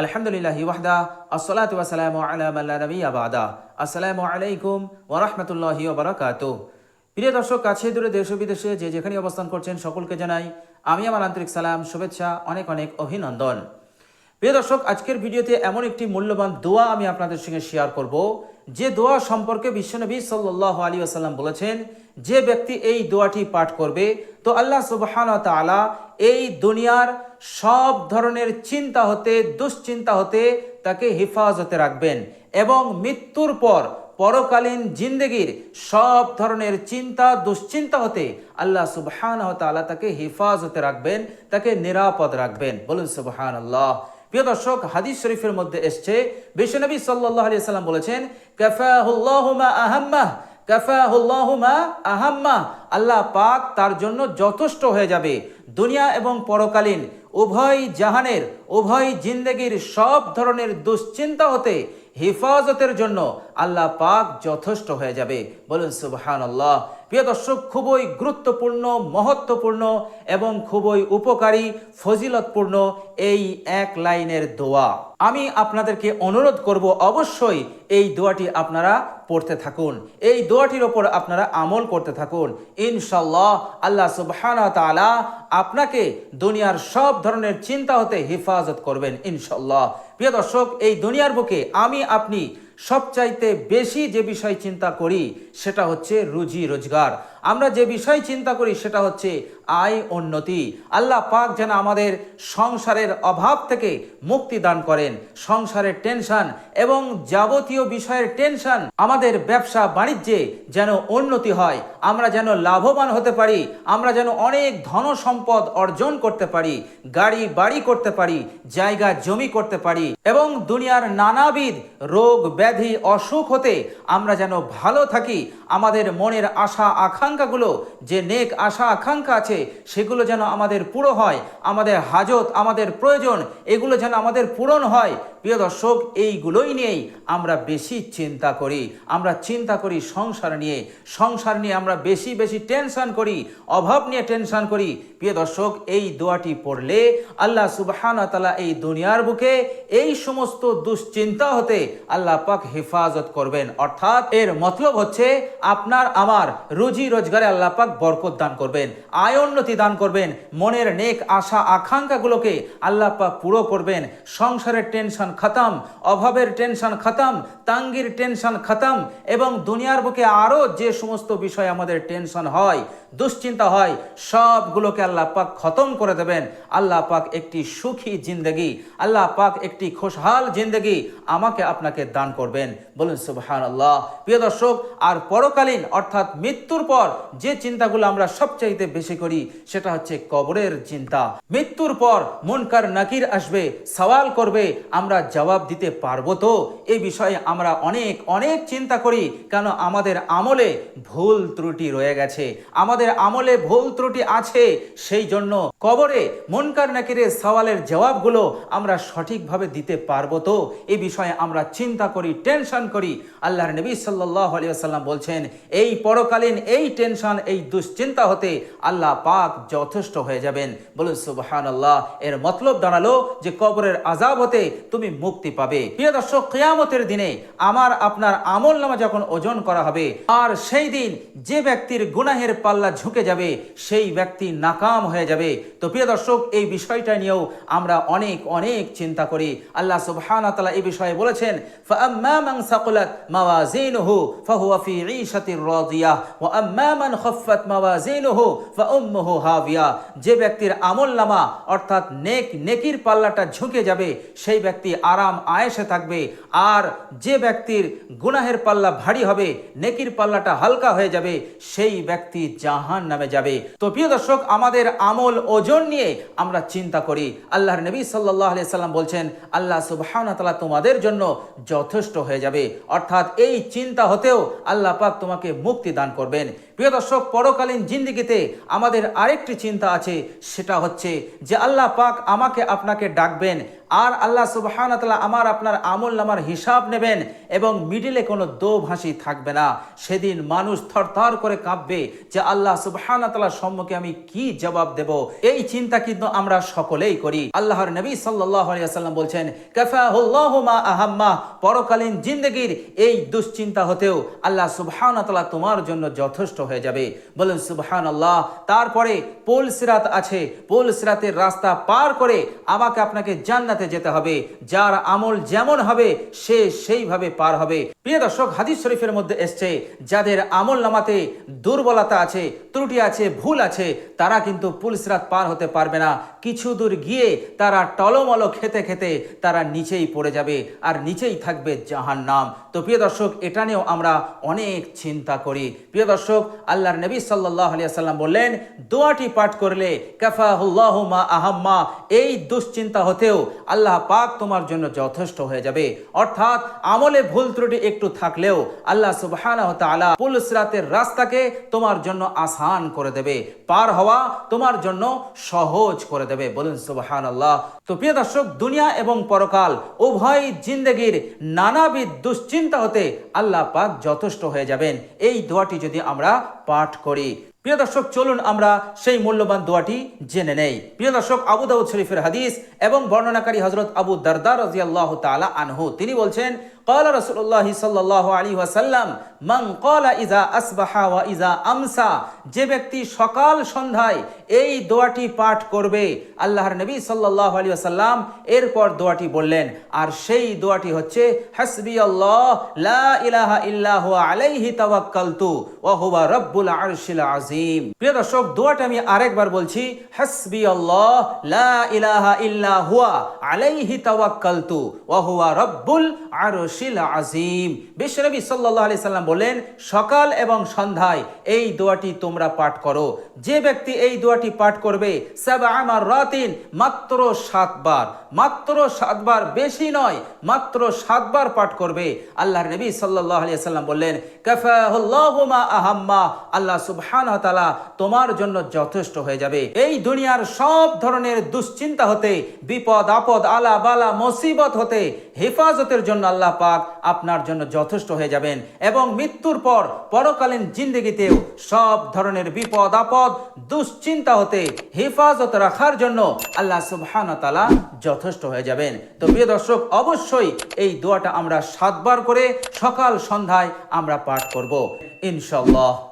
আলহামদুলিল্লাহ ওয়াহদা, আসসালাতু ওয়াসসালামু আলা মান লা নাবিয়্যা বাদা। আসসালামু আলাইকুম ওয়া রাহমাতুল্লাহি ওয়া বারাকাতুহু। প্রিয় দর্শক, কাছে দূরে দেশ বিদেশে যে যেখানে অবস্থান করছেন সকলকে জানাই আমি আমার আন্তরিক সালাম, শুভেচ্ছা, অনেক অনেক অভিনন্দন। প্রিয় দর্শক, আজকের ভিডিওতে এমন একটি মূল্যবান দোয়া আমি আপনাদের সঙ্গে শেয়ার করব। যে দোয়া সম্পর্কে বিশ্বনবী সাল্লাহ আলী আসাল্লাম বলেছেন, যে ব্যক্তি এই দোয়াটি পাঠ করবে, তো আল্লাহ সুবহান তালা এই দুনিয়ার সব ধরনের চিন্তা হতে, দুশ্চিন্তা হতে তাকে হেফাজতে রাখবেন। এবং মৃত্যুর পর পরকালীন জিন্দগির সব ধরনের চিন্তা, দুশ্চিন্তা হতে আল্লাহ সুবহান তালা তাকে হেফাজতে রাখবেন, তাকে নিরাপদ রাখবেন। বলুন সুবহান আল্লাহ প্রিয় দর্শক, হাদিস শরীফের মধ্যে এসছে বিশ্বনবী সাল্লাহ আলিয়া সাল্লাম বলেছেন কাফাহুল্লাহুমা আহাম্মাহ কাফাহুল্লাহুমা আহাম্মা আল্লাহ পাক তার জন্য যথেষ্ট হয়ে যাবে। দুনিয়া এবং পরকালীন উভয় জাহানের, উভয় জিন্দগির সব ধরনের দুশ্চিন্তা হতে হেফাজতের জন্য আল্লাহ পাক যথেষ্ট হয়ে যাবে। বলুন সুবহান আল্লাহ প্রিয় দর্শক, খুবই গুরুত্বপূর্ণ, মহত্বপূর্ণ এবং খুবই উপকারী, ফজিলতপূর্ণ এই এক লাইনের দোয়া। আমি আপনাদেরকে অনুরোধ করব, অবশ্যই এই দোয়াটি আপনারা পড়তে থাকুন। এই দোয়াটির ওপর আপনারা আমল করতে থাকুন। ইনশাল্লাহ আল্লাহ সুবহান আপনাকে দুনিয়ার সব ধরনের চিন্তা হতে হেফাজত করবেন ইনশাল্লাহ প্রিয় দর্শক, এই দুনিয়ার বুকে আমি আপনি সবচাইতে বেশি যে বিষয় চিন্তা করি, সেটা হচ্ছে রুজি রোজগার। আমরা যে বিষয় চিন্তা করি সেটা হচ্ছে আয় উন্নতি। আল্লাহ পাক যেন আমাদের সংসারের অভাব থেকে মুক্তি দান করেন। সংসারের টেনশন এবং যাবতীয় বিষয়ের টেনশন আমাদের ব্যবসা বাণিজ্যে যেন উন্নতি হয়। আমরা যেন লাভবান হতে পারি। আমরা যেন অনেক ধন সম্পদ অর্জন করতে পারি। গাড়ি, বাড়ি করতে পারি। জায়গা, জমি করতে পারি। এবং দুনিয়ার নানাবিধ রোগ, ব্যাধি, অসুখ হতে আমরা যেন ভালো থাকি। আমাদের মনের আশা আকাঙ্ক্ষাগুলো, যে নেক আশা, আকাঙ্ক্ষা আছে, সেগুলো যেন আমাদের পুরো হয়। আমাদের হাজত, আমাদের প্রয়োজন, এগুলো যেন আমাদের পূরণ হয়। প্রিয় দর্শক, এইগুলোই নিয়েই আমরা বেশি চিন্তা করি। আমরা চিন্তা করি সংসার নিয়ে। সংসার নিয়ে আমরা বেশি বেশি টেনশন করি, অভাব নিয়ে টেনশন করি। প্রিয় দর্শক, এই দোয়াটি পড়লে আল্লাহ সুবহান তালা এই দুনিয়ার বুকে এই সমস্ত দুশ্চিন্তা হতে আল্লাহ পাক হেফাজত করবেন। অর্থাৎ এর মতলব হচ্ছে আপনার, আমার রুজি রোজগারে আল্লাহ পাক বরকত দান করবেন, আয় উন্নতি দান করবেন, মনের নেক আশা, আকাঙ্ক্ষাগুলোকে আল্লাহ পাক পুরো করবেন, সংসারের টেনশন খতম, অভাবের টেনশন খতম, তাঙ্গির টেনশন খতম এবং দুনিয়ার বুকে আরও যে সমস্ত বিষয় আমাদের টেনশন হয়, দুশ্চিন্তা হয়, সবগুলোকে আল্লাহ পাক খতম করে দেবেন। আল্লাহ পাক একটি সুখী জিন্দগি, আল্লাহ পাক একটি খুশহাল জিন্দগি আমাকে আপনাকে দান করবেন। বলুন সুবহান আল্লাহ প্রিয় দর্শক, আর পরকালীন অর্থাৎ মৃত্যুর পর যে চিন্তাগুলো আমরা সবচাইতে বেশি করি, সেটা হচ্ছে কবরের চিন্তা। মৃত্যুর পর মনকার নাকির আসবে, সওয়াল করবে, আমরা জবাব দিতে পারব তো? এই বিষয়ে আমরা অনেক অনেক চিন্তা করি, কেন আমাদের আমলে ভুল ত্রুটি রয়ে গেছে। আমাদের আমলে ভুল ত্রুটি আছে, সেই জন্য কবরে মনকার নাকিরের সওয়ালের জবাবগুলো আমরা সঠিকভাবে দিতে পারব তো? এই বিষয়ে আমরা চিন্তা করি, টেনশন করি। আল্লাহর নবী সাল্লাহ আলিয়াল্লাম বলছেন, এই পরকালীন এই টেনশন, এই দুশ্চিন্তা হতে আল্লাহ পাক যথেষ্ট হয়ে যাবেন। বলুন সুবহান আল্লাহ এর মতলব দাঁড়াল যে কবরের আজাব হতে তুমি মুক্তি পাবে। প্রিয় দর্শক, কেয়ামতের দিনে আমার আপনার আমল নামা যখন ওজন করা হবে, আর সেই দিন যে ব্যক্তির গুনাহের পাল্লা ঝুঁকে যাবে, সেই ব্যক্তি নাকাম হয়ে যাবে। তো প্রিয় দর্শক, এই বিষয়টা নিয়েও আমরা অনেক অনেক চিন্তা করি। আল্লাহ সুবহান এই বিষয়ে বলেছেন যে ব্যক্তির আমল নামা, অর্থাৎ নেক, নেকির পাল্লাটা ঝুঁকে যাবে, সেই ব্যক্তি আরাম আয়েসে থাকবে। আর যে ব্যক্তির গুনাহের পাল্লা ভারী হবে, নেকির পাল্লাটা হালকা হয়ে যাবে, সেই ব্যক্তি জাহান নামে যাবে। তো প্রিয় দর্শক, আমাদের আমল ওজন নিয়ে আমরা চিন্তা করি। আল্লাহর নবী সাল্লাহ আলিয়া সাল্লাম বলছেন, আল্লাহ সুবহান তালা তোমাদের জন্য যথেষ্ট হয়ে যাবে। অর্থাৎ এই চিন্তা হতেও আল্লাহ পাক তোমাকে মুক্তি দান করবেন। প্রিয় দর্শক, পরকালীন জিন্দিগিতে আমাদের আরেকটি চিন্তা আছে, সেটা হচ্ছে যে আল্লাহ পাক আমাকে আপনাকে ডাকবেন, আর আল্লাহ সুবাহানতালা আমার আপনার আমল নামার হিসাব নেবেন এবং মিডিলে কোনো দোভাষী থাকবে না। সেদিন মানুষ থরথর করে কাঁপবে যে আল্লাহ সুবাহানতালার সম্মুখে আমি কি জবাব দেব। এই চিন্তা কিন্তু আমরা সকলেই করি। আল্লাহর নবী আলিয়াল্লাম বলছেন আহাম্মা। পরকালীন জিন্দগির এই দুশ্চিন্তা হতেও আল্লাহ সুবহানাতালা তোমার জন্য যথেষ্ট হয়ে যাবে। বলুন সুবহান আল্লাহ তারপরে পোল সিরাত আছে। পোল সিরাতের রাস্তা পার করে আমাকে আপনাকে জান্নাতে যেতে হবে। যার আমল যেমন হবে, সে সেইভাবে পার হবে। প্রিয় দর্শক, হাদিস শরীফের মধ্যে এসছে, যাদের আমল নামাতে দুর্বলতা আছে, ত্রুটি আছে, ভুল আছে, তারা কিন্তু পুল সিরাত পার হতে পারবে না। কিছু দূর গিয়ে তারা টলমল খেতে খেতে তারা নিচেই পড়ে যাবে আর নিচেই থাকবে জাহান নাম তো প্রিয় দর্শক, এটা নিয়েও আমরা অনেক চিন্তা করি। প্রিয় দর্শক আল্লাহর নবী সাল্লাহ আলিয়াল্লাম বললেন, দোয়াটি পাঠ করলে কাফাহুল্লাহ মা আহাম্মা, এই দুশ্চিন্তা হতেও আল্লাহ পাক তোমার জন্য যথেষ্ট হয়ে যাবে। অর্থাৎ আমলে ভুল ত্রুটি একটু থাকলেও আল্লাহ সুবহানাহু ওয়া তাআলা পুলসরাতের রাস্তাকে তোমার জন্য আসান করে দেবে, পার হওয়া তোমার জন্য সহজ করে দেবে। বলুন, সুবহানাল্লাহ। তো প্রিয় দর্শক, দুনিয়া এবং পরকাল, উভয় জিন্দেগির নানাবিধ দুশ্চিন্তা হতে আল্লাহ পাক যথেষ্ট হয়ে যাবেন। এই দোয়াটি যদি আমরা পাঠ করি। প্রিয় দর্শক, চলুন আমরা সেই মূল্যবান দোয়াটি জেনে নেই। প্রিয় দর্শক, আবু দাউদ শরীফের হাদিস এবং বর্ণনাকারী হজরত আবু দারদার রাজিয়াল্লাহ তালা আনহু, তিনি বলছেন قال رسول الله صلى الله عليه وسلم من قال اذا اصبح واذا امسى যে ব্যক্তি সকাল সন্ধ্যায় এই দোয়াটি পাঠ করবে আল্লাহর নবী সাল্লাল্লাহু আলাইহি ওয়াসাল্লাম এরপর দোয়াটি বললেন আর সেই দোয়াটি হচ্ছে হাসবি আল্লাহ লা ইলাহা ইল্লা হুয়া আলাইহি তাওয়াক্কালতু ওয়া হুয়া রাব্বুল আরশিল আযীম প্রিয় দর্শক দোয়াটা আমি আরেকবার বলছি হাসবি আল্লাহ লা ইলাহা ইল্লা হুয়া আলাইহি তাওয়াক্কালতু ওয়া হুয়া রাব্বুল আরশিল আযীম। বিশ্বনবী সাল্লাল্লাহু আলাইহি সাল্লাম বলেন, সকাল এবং সন্ধ্যায় এই দোয়াটি তোমরা পাঠ করো। যে ব্যক্তি এই দোয়াটি পাঠ করবে আমার রাতিন, মাত্র সাতবার। মাত্র সাতবার বেশি নয়, মাত্র সাতবার পাঠ করবে। আল্লাহর নবী সাল্লাল্লাহু আলাইহি সাল্লাম বললেন আহাম্মা। আল্লাহ সুবহানাহু ওয়া তাআলা তোমার জন্য যথেষ্ট হয়ে যাবে। এই দুনিয়ার সব ধরনের দুশ্চিন্তা হতে বিপদ আপদ আলা বালা মুসিবত হতে হেফাজতের জন্য আল্লাহ পাক আপনার জন্য যথেষ্ট হয়ে যাবেন এবং মৃত্যুর পর পরকালীন জিন্দগিতেও সব ধরনের বিপদ, আপদ, দুশ্চিন্তা হতে হেফাজত রাখার জন্য আল্লাহ সুবহানাহু ওয়া যথেষ্ট হয়ে যাবেন। তো প্রিয় দর্শক, অবশ্যই এই দোয়াটা আমরা সাতবার করে সকাল সন্ধ্যায় আমরা পাঠ করব, ইনশাআল্লাহ।